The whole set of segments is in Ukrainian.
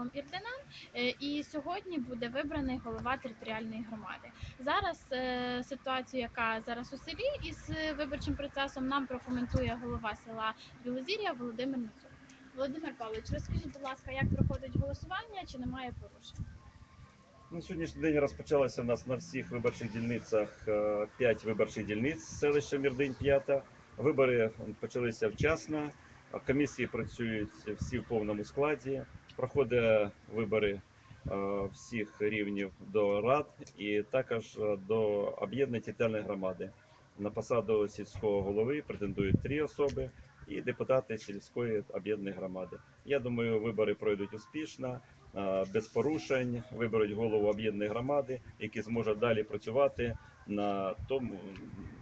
селом Ірденан. Е, І сьогодні буде вибраний голова територіальної громади. Зараз е, ситуацію, яка зараз у селі із е, виборчим процесом, нам прокоментує голова села Білозір'я Володимир Мицюк. Володимир Павлович, розкажіть, будь ласка, як проходить голосування, чи немає порушень? На сьогоднішній день розпочалося у нас на всіх виборчих дільницях 5 виборчих дільниць селища Мірдинь 5. Вибори почалися вчасно. Комісії працюють всі в повному складі. Проходять вибори е, всіх рівнів до рад і також до об'єднаної територіальної громади. На посаду сільського голови претендують три особи і депутати сільської об'єднаної громади. Я думаю, вибори пройдуть успішно е, без порушень, виберуть голову об'єднаної громади, які зможуть далі працювати на тому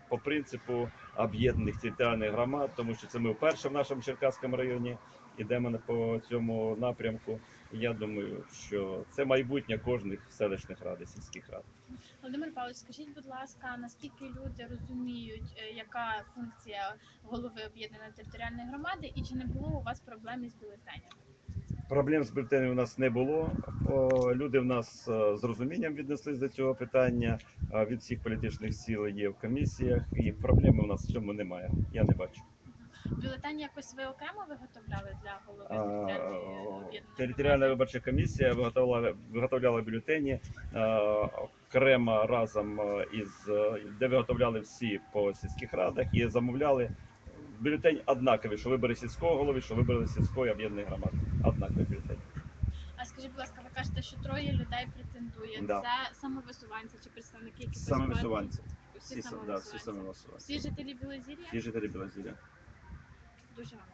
по принципу об'єднаних територіальних громад, тому що це ми вперше в нашому Черкаському районі йдемо на- по цьому напрямку. Я думаю, що це майбутнє кожних селищних рад і сільських рад. Володимир Павлович, скажіть, будь ласка, наскільки люди розуміють, е, яка функція голови об'єднаної територіальної громади, і чи не було у вас проблем із бюлетенями? Проблем з бюлетенем у нас не було. Люди в нас е, з розумінням віднеслись до цього питання. Від всіх політичних сил є в комісіях, і проблеми у нас в цьому немає. Я не бачу. Бюлетені якось ви окремо виготовляли для голови територіальної об'єднаної Територіальна виборча комісія виготовляла, виготовляла бюлетені е, окремо разом е, із е, де виготовляли всі по сільських радах і замовляли. Бюлетень однаковий, що вибори сільського голови, що вибори сільської об'єднаної громади. Однаковий бюлетень. А скажіть, будь ласка, ви кажете, що троє людей претендує. Да. Це самовисуванці чи представники, які Саме працюють? Всі, Всі, да, всі самовисуванці. Всі жителі Білозір'я? Всі жителі Білозір'я. Дуже вам.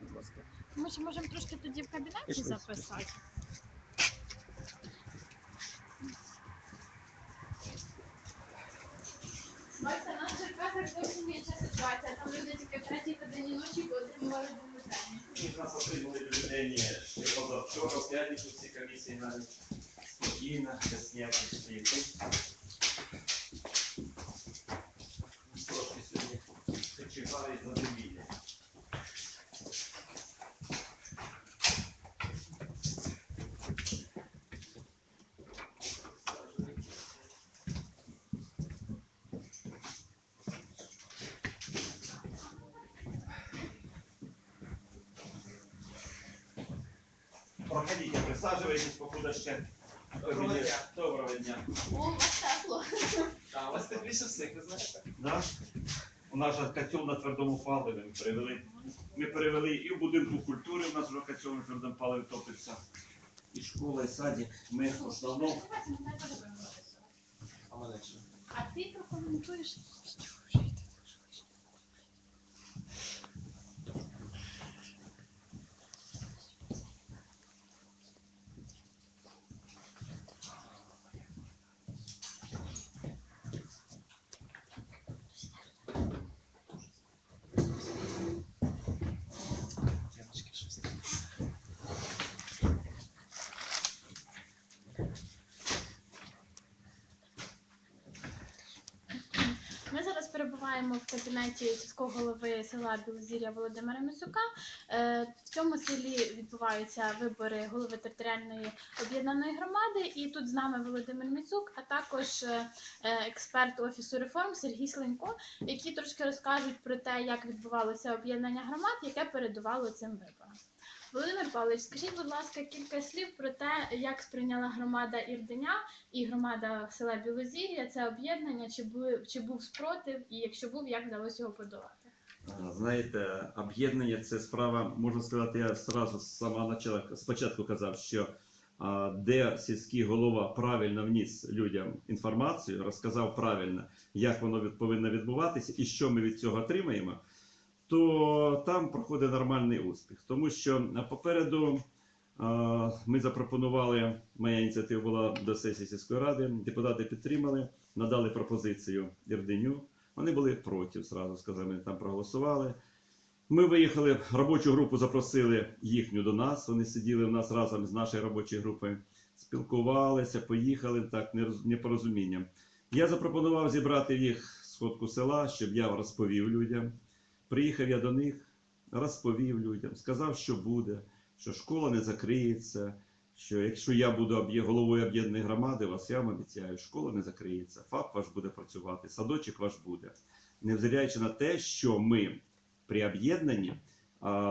Будь ласка. Ми ще можемо трошки тоді в кабінеті Пішли, записати. Бачите, на Черкасах зовсім інша ситуація. Там люди тільки в третій годині ночі отримували бюлетені. І нас отримали бюлетені ще позавчора, в п'ятницю всі комісії навіть спокійно, без ніяких стоїть. Проходите, присаджуйтесь, покуда ще. Доброго дня. Доброго дня. О, у вас тепло. А у вас тепліше всіх, ви знаєте? Да? У нас же котел на твердому паливі ми перевели. Ми перевели і в будинку культури у нас вже котел на твердому паливі топиться. І школа, і садик. Ми в основному? А ти прокоментуєш? Зараз перебуваємо в кабінеті сільського голови села Білозір'я Володимира Мисюка. Е, В цьому селі відбуваються вибори голови територіальної об'єднаної громади. І тут з нами Володимир Міцук, а також е, е, експерт офісу реформ Сергій Сленько, які трошки розкажуть про те, як відбувалося об'єднання громад, яке передувало цим виборам. Володимир Павлович, скажіть, будь ласка, кілька слів про те, як сприйняла громада Ірденя і громада села Білозір'я це об'єднання, чи був, чи був спротив, і якщо був, як вдалося його подолати? Знаєте, об'єднання це справа, можна сказати, я зразу з самого начала спочатку казав, що де сільський голова правильно вніс людям інформацію, розказав правильно, як воно повинно відбуватися і що ми від цього отримаємо, то там проходить нормальний успіх. Тому що попереду ми запропонували, моя ініціатива була до сесії сільської ради, депутати підтримали, надали пропозицію Ірденю. Вони були проти, зразу сказали, там проголосували. Ми виїхали, робочу групу запросили їхню до нас. Вони сиділи в нас разом з нашою робочою групою, спілкувалися, поїхали так непорозумінням. Я запропонував зібрати їх сходку села, щоб я розповів людям. Приїхав я до них, розповів людям, сказав, що буде, що школа не закриється, що якщо я буду головою об'єднаної громади, вас я вам обіцяю, школа не закриється, ФАП ваш буде працювати, садочок ваш буде. Невзираючи на те, що ми при об'єднанні,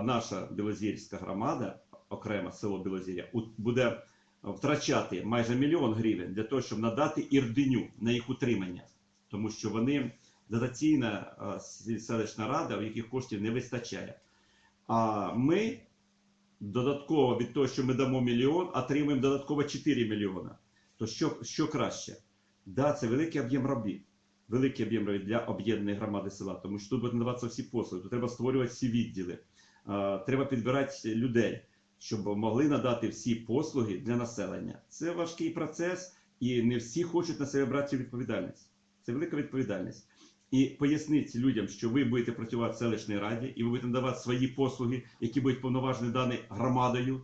наша Білозірська громада, окремо село Білозір'я, буде втрачати майже мільйон гривень для того, щоб надати ірдиню на їх утримання, тому що вони дотаційна селищна рада, в яких коштів не вистачає. А ми додатково від того, що ми дамо мільйон, отримуємо додатково 4 мільйона. То що, що краще? Да, це великий об'єм робіт. Великий об'єм робіт для об'єднаної громади села, тому що тут будуть надаватися всі послуги, тут треба створювати всі відділи, треба підбирати людей, щоб могли надати всі послуги для населення. Це важкий процес, і не всі хочуть на себе брати відповідальність. Це велика відповідальність. І поясніть людям, що ви будете працювати в селищній раді, і ви будете надавати свої послуги, які будуть повноважені дані громадою.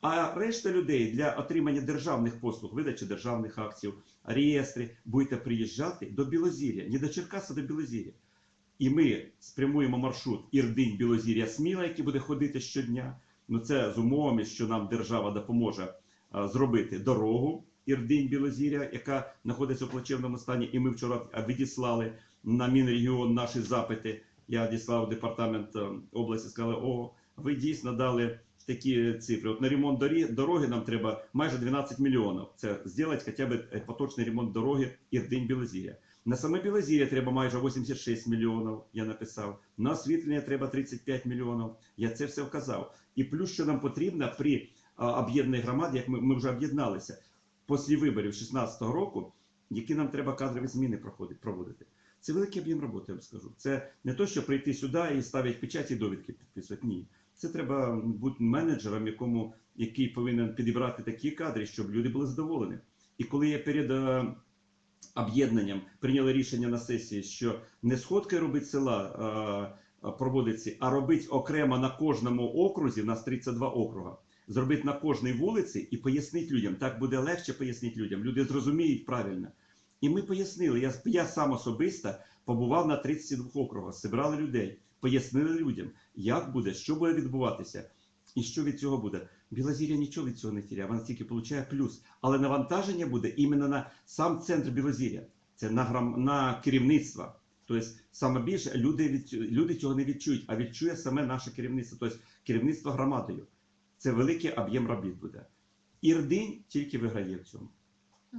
А решта людей для отримання державних послуг, видачі державних акцій, реєстри, будете приїжджати до Білозір'я, не до Черкаса, до Білозір'я. І ми спрямуємо маршрут Ірдинь Білозір'я Сміла, який буде ходити щодня. Ну це з умовами, що нам держава допоможе зробити дорогу Ірдинь Білозір'я, яка знаходиться в плачевному стані. І ми вчора відіслали на Мінрегіон наші запити. Я відіслав департамент е, області, сказали, о, ви дійсно дали такі цифри. От на ремонт дороги нам треба майже 12 мільйонів. Це зробити хоча б е, поточний ремонт дороги Ірдинь Білозір'я. На саме Білозір'я треба майже 86 мільйонів, я написав. На освітлення треба 35 мільйонів. Я це все вказав. І плюс, що нам потрібно при об'єднаній громаді, як ми, ми вже об'єдналися, після виборів 16-го року, які нам треба кадрові зміни проводити. Це великий об'єм роботи, я вам скажу. Це не то, що прийти сюди і ставити печаті і довідки підписувати. Ні. Це треба бути менеджером, якому, який повинен підібрати такі кадри, щоб люди були задоволені. І коли я перед е, об'єднанням прийняли рішення на сесії, що не сходки робить села е, е, проводиться, а робить окремо на кожному окрузі, в нас 32 округа, зробити на кожній вулиці і пояснити людям. Так буде легше пояснити людям. Люди зрозуміють правильно. І ми пояснили. Я, я сам особисто побував на 32 округах, зібрали людей, пояснили людям, як буде, що буде відбуватися. І що від цього буде? Білозір'я нічого від цього не тіряє, вона тільки отримує плюс. Але навантаження буде іменно на сам центр Білозір'я. Це на, грам... на керівництво. Тобто, саме більше люди, від... люди цього не відчують, а відчує саме наше керівництво, тобто керівництво громадою. Це великий об'єм робіт буде. Ірдинь тільки виграє в цьому.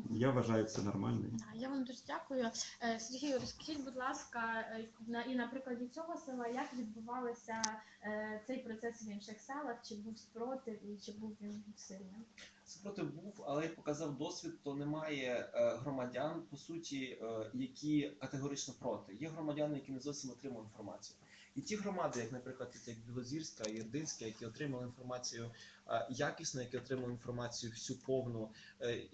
Я вважаю це нормально. Я вам дуже дякую. Е, Сергію, розкажіть, будь ласка, на і на прикладі цього села, як відбувався е, цей процес в інших селах? Чи був спротив і чи був він сильним? Супротив був, але як показав досвід, то немає е, громадян, по суті, які категорично проти. Є громадяни, які не зовсім отримали інформацію. І ті громади, як, наприклад, як Білозірська, Єрдинська, які отримали інформацію е, якісно, які отримали інформацію всю повну, е,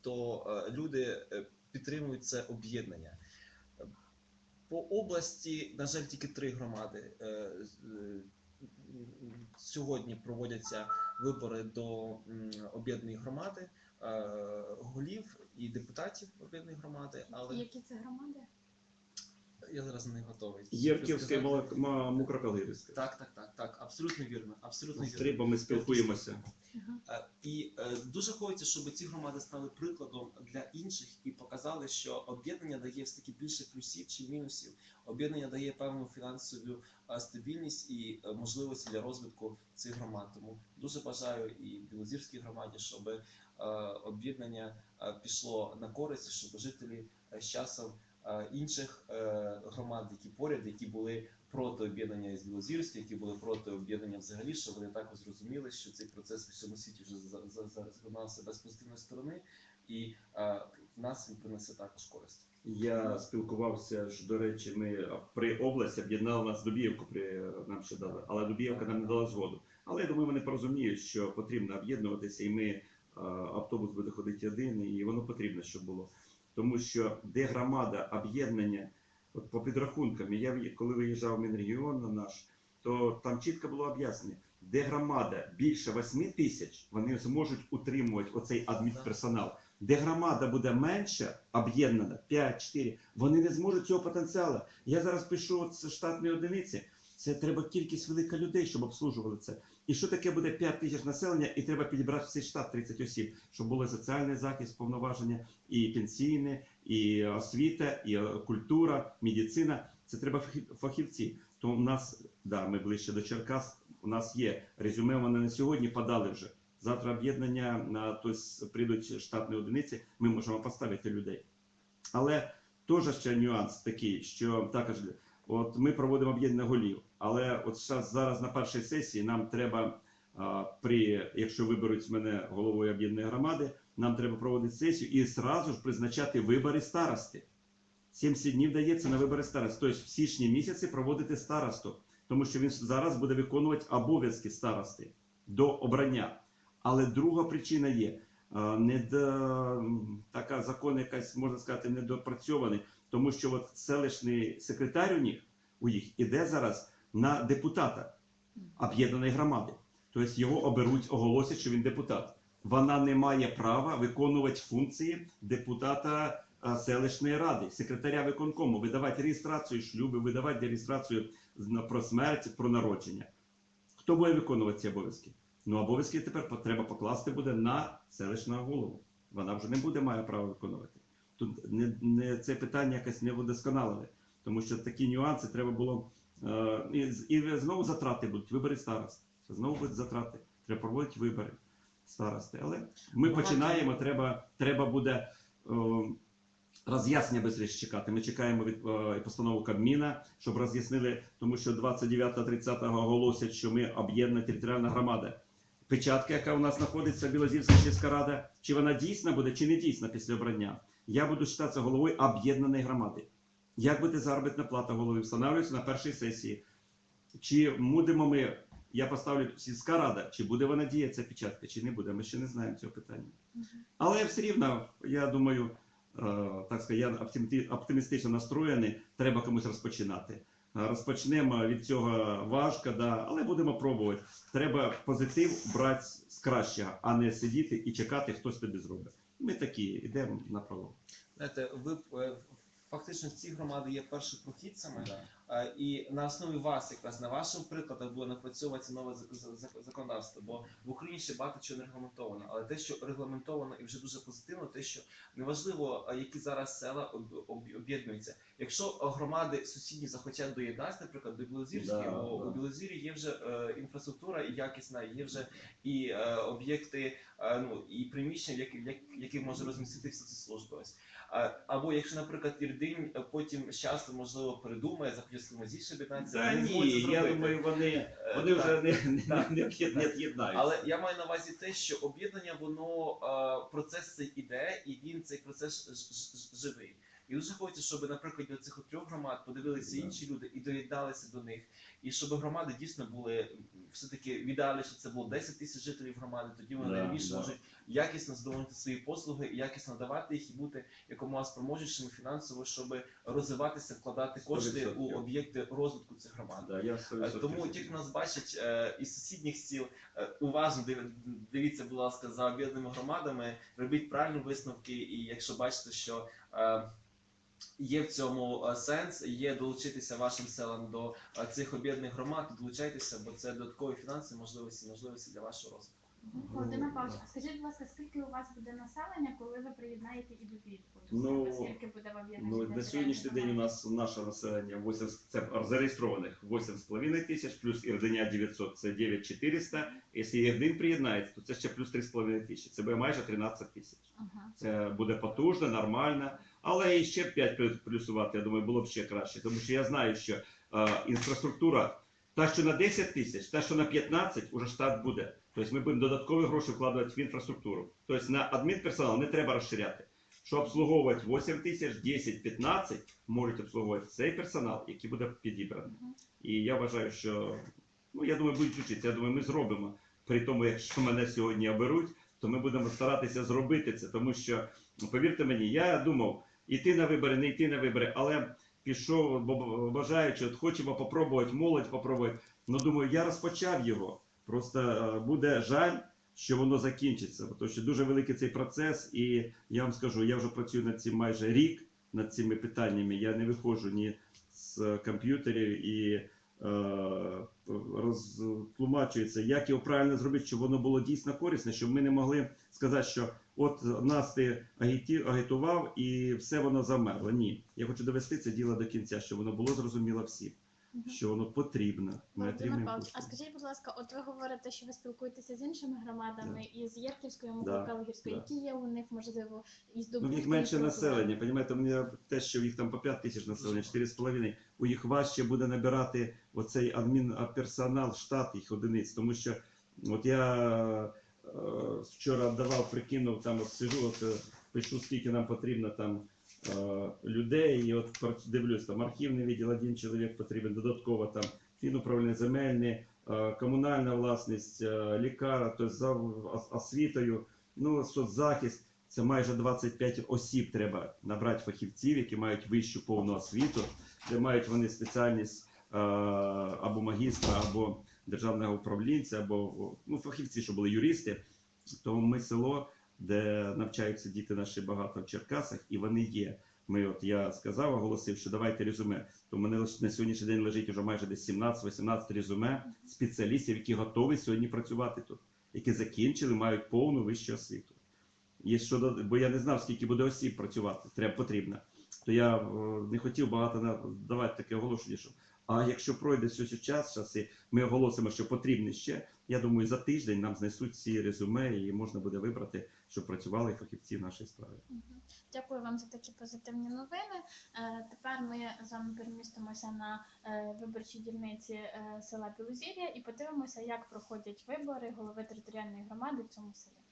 то е, люди підтримують це об'єднання. По області, на жаль, тільки три громади сьогодні проводяться вибори до об'єднаної громади, голів і депутатів об'єднаної громади, але Які це громади? Я зараз не готовий. Єрківська і Так, так, так, так, абсолютно вірно, абсолютно вірно. Трибом ми спілкуємося. Е, І е, дуже хочеться, щоб ці громади стали прикладом для інших і показали, що об'єднання дає все таки більше плюсів чи мінусів. Об'єднання дає певну фінансову е, стабільність і можливості для розвитку цих громад. Тому дуже бажаю і Білозірській громаді, щоб об'єднання пішло на користь, щоб жителі з часом інших е, громад, які поряд, які були проти об'єднання із Білозірською, які були проти об'єднання взагалі, щоб вони також зрозуміли, що цей процес в всьому світі вже за- за- зараз розгорнався без позитивної сторони, і е, нас він принесе також користь. Я спілкувався, що, до речі, ми при області об'єднали нас Дубіївку, при нам ще дали, але Дубіївка нам не дала згоду. Але я думаю, вони порозуміють, що потрібно об'єднуватися, і ми е, автобус буде ходити один, і воно потрібно, щоб було. Тому що де громада об'єднання, от по підрахункам, я коли виїжджав в Мінрегіон на наш, то там чітко було об'яснено, де громада більше 8 тисяч, вони зможуть утримувати оцей адмінперсонал. Де громада буде менше, об'єднана 5-4, вони не зможуть цього потенціалу. Я зараз пишу з штатної одиниці. Це треба кількість велика людей, щоб обслужували це. І що таке буде 5 тисяч населення, і треба підібрати всей штат 30 осіб, щоб були соціальний захист, повноваження, і пенсійне, і освіта, і е, культура, медицина. Це треба фахівці. То у нас, да, ми ближче до Черкас, у нас є резюме, вони на сьогодні подали вже. Завтра об'єднання, на тобто прийдуть штатні одиниці, ми можемо поставити людей. Але теж ще нюанс такий, що також от ми проводимо об'єднання голів. Але от зараз на першій сесії нам треба, при, якщо виберуть мене головою об'єднаної громади, нам треба проводити сесію і зразу ж призначати вибори старости. 70 днів дається на вибори старост. Тобто в січні місяці проводити старосту, тому що він зараз буде виконувати обов'язки старости до обрання. Але друга причина є не до, така закон, якась можна сказати, недопрацьований, тому що от селищний секретар у них у їх іде зараз на депутата об'єднаної громади. Тобто його оберуть, оголосять, що він депутат. Вона не має права виконувати функції депутата е, селищної ради, секретаря виконкому, видавати реєстрацію шлюби, видавати реєстрацію про смерть, про народження. Хто буде виконувати ці обов'язки? Ну, обов'язки тепер треба покласти буде на селищного голову. Вона вже не буде має права виконувати. Тут не, не це питання якось не вдосконалене, тому що такі нюанси треба було. Е, і, і знову затрати будуть, вибори старост. Знову будуть затрати. Треба проводити вибори старости. Але ми Багато- починаємо, треба, треба буде. Е, Роз'яснення безліч чекати. Ми чекаємо від е, постанову Кабміна, щоб роз'яснили, тому що 29-30 оголосять, що ми об'єднана територіальна громада. Печатка, яка у нас знаходиться, Білозірська сільська рада, чи вона дійсна буде, чи не дійсна після обрання. Я буду вважатися головою об'єднаної громади. Як буде заробітна плата голови? Встановлюється на першій сесії. Чи будемо ми, я поставлю сільська рада, чи буде вона діяти ця печатка, чи не буде. Ми ще не знаємо цього питання. Але все рівно, я думаю, е, так сказати, я оптимістично настроєний, треба комусь розпочинати. Розпочнемо від цього важко, да, але будемо пробувати. Треба позитив брати з кращого, а не сидіти і чекати, хтось тобі зробить. Ми такі йдемо на пролом. Знаєте, ви е, фактично ці громади є першопрохідцями, і на основі вас, якраз на вашому прикладах, буде напрацьовуватися нове законодавство. Бо в Україні ще багато чого не регламентовано. Але те, що регламентовано і вже дуже позитивно, те, що неважливо, е, які зараз села об- об- об'єднуються. Якщо е, громади сусідні захотять доєднатися, наприклад, до Білозірської, Да, бо да. у Білозірі є вже е, інфраструктура і якісна, є вже і е, об'єкти, е, ну і приміщення, в яких, в яких може розмістити всі ці служби. Ось. Або якщо, наприклад, Ірдинь е, потім з часом можливо передумає, захоче з кимось іншим Та ні, я думаю, вони, Е, вони вже не, об'єднаються. Але я маю на увазі те, що об'єднання, воно е, процес цей іде, і він цей процес живий. І дуже хочеться, щоб, наприклад, до цих трьох громад подивилися інші люди і доєдналися до них, і щоб громади дійсно були все таки в ідеалі, що це було 10 тисяч жителів громади. Тоді вони найбільше можуть якісно задовольнити свої послуги якісно давати їх і бути якомога спроможнішими фінансово, щоб розвиватися, вкладати кошти у 100%. об'єкти розвитку цих громад. Да, я Е, 100% Тому ті, хто нас бачить е, із сусідніх сіл, е, уважно див- дивіться, будь ласка, за об'єднаними громадами, робіть правильні висновки, і якщо бачите, що є в цьому е, сенс, є долучитися вашим селам до е, цих об'єднаних громад, долучайтеся, бо це додаткові фінансові можливості, можливості для вашого розвитку. Володимир Павлович, а скажіть, будь ласка, скільки у вас буде населення, коли ви приєднаєте і до Ну, Скільки буде в об'єднанні? Ну, на сьогоднішній день у нас наше населення 8, це зареєстрованих 8,5 тисяч, плюс Ірденя 900, це 9400. Якщо Ірдин приєднається, то це ще плюс 3,5 тисячі. Це буде майже 13 тисяч. Ага. Це буде потужно, нормально. Але і ще 5 плюс- плюсувати, я думаю, було б ще краще. Тому що я знаю, що е, інфраструктура, та, що на 10 тисяч, та, що на 15, уже штат буде. Тобто ми будемо додаткові гроші вкладати в інфраструктуру. Тобто на адмінперсонал не треба розширяти. Що обслуговувати 8 тисяч, 10, 15 можуть обслуговувати цей персонал, який буде підібраний. І я вважаю, що ну я думаю, будуть вчитися. Я думаю, ми зробимо. При тому, якщо мене сьогодні оберуть, то ми будемо старатися зробити це. Тому що, повірте мені, я думав іти на вибори, не йти на вибори, але пішов, бажаючи, от хочемо попробувати, молодь попробувати. Ну думаю, я розпочав його. Просто е, буде жаль, що воно закінчиться, тому що дуже великий цей процес, і я вам скажу, я вже працюю над цим майже рік над цими питаннями. Я не виходжу ні з комп'ютерів і е, е, розтлумачується, як його правильно зробити, щоб воно було дійсно корисне, щоб ми не могли сказати, що от нас ти агітував і все воно замерло. Ні. Я хочу довести це діло до кінця, щоб воно було зрозуміло всім. Що воно потрібно. Ми Володимир Павлович, а скажіть, будь ласка, от ви говорите, що ви спілкуєтеся з іншими громадами із Єрківської, Да, Миколаївської, да. які є у них, можливо, із Ну, в здобутки? їх менше населення, понімаєте, мені те, що в їх там по 5 тисяч населення, 4,5, у їх важче буде набирати оцей адмінперсонал, штат їх одиниць, тому що от я е, вчора давав, прикинув, там от сижу, от е, пишу, скільки нам потрібно там людей, і от дивлюсь, там архівний відділ, один чоловік потрібен, додатково там фінуправління земельне, е, комунальна власність, е, лікар, тобто за освітою, ну, соцзахист. Це майже 25 осіб треба набрати фахівців, які мають вищу повну освіту, де мають вони спеціальність е, або магістра, або державного управлінця, або ну, фахівці, що були юристи. Тому ми село, де навчаються діти наші багато в Черкасах, і вони є. Ми, от я сказав, оголосив, що давайте резюме. То мене на сьогоднішній день лежить вже майже десь 17-18 резюме спеціалістів, які готові сьогодні працювати тут, які закінчили, мають повну вищу освіту. Є щодо, бо я не знав, скільки буде осіб працювати, треба потрібно. То я е, не хотів багато давати таке оголошення, що а якщо пройде все час, час і ми оголосимо, що потрібно ще. Я думаю, за тиждень нам знесуть ці резюме і можна буде вибрати, щоб працювали фахівці в нашій справі. Дякую вам за такі позитивні новини. Е, Тепер ми з вами перемістимося на виборчій виборчі дільниці е, села Білозір'я і подивимося, як проходять вибори голови територіальної громади в цьому селі.